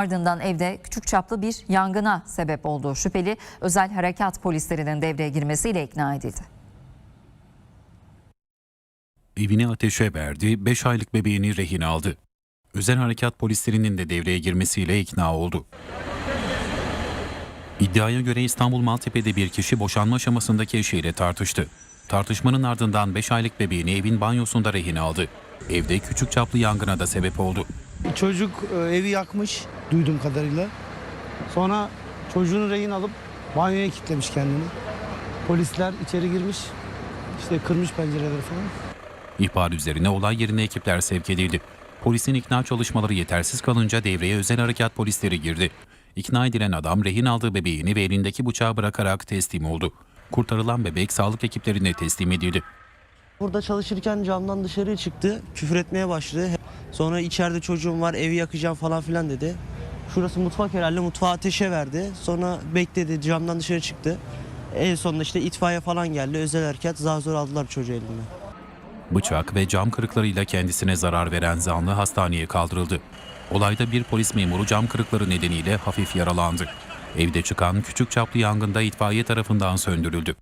Ardından evde küçük çaplı bir yangına sebep oldu. Şüpheli özel harekat polislerinin devreye girmesiyle ikna edildi. Evini ateşe verdi, 5 aylık bebeğini rehin aldı. Özel harekat polislerinin de devreye girmesiyle ikna oldu. İddiaya göre İstanbul Maltepe'de bir kişi boşanma aşamasındaki eşiyle tartıştı. Tartışmanın ardından 5 aylık bebeğini evin banyosunda rehin aldı. Evde küçük çaplı yangına da sebep oldu. Çocuk e, evi yakmış duyduğum kadarıyla. Sonra çocuğunu rehin alıp banyoya kilitlemiş kendini. Polisler içeri girmiş. işte kırmış pencereleri falan. İhbar üzerine olay yerine ekipler sevk edildi. Polisin ikna çalışmaları yetersiz kalınca devreye özel harekat polisleri girdi. İkna edilen adam rehin aldığı bebeğini ve elindeki bıçağı bırakarak teslim oldu. Kurtarılan bebek sağlık ekiplerine teslim edildi. Burada çalışırken camdan dışarıya çıktı. Küfür etmeye başladı. Sonra içeride çocuğum var evi yakacağım falan filan dedi. Şurası mutfak herhalde mutfağı ateşe verdi. Sonra bekledi camdan dışarı çıktı. En sonunda işte itfaiye falan geldi. Özel harekat zar zor aldılar çocuğu elinden. Bıçak ve cam kırıklarıyla kendisine zarar veren zanlı hastaneye kaldırıldı. Olayda bir polis memuru cam kırıkları nedeniyle hafif yaralandı. Evde çıkan küçük çaplı yangında itfaiye tarafından söndürüldü.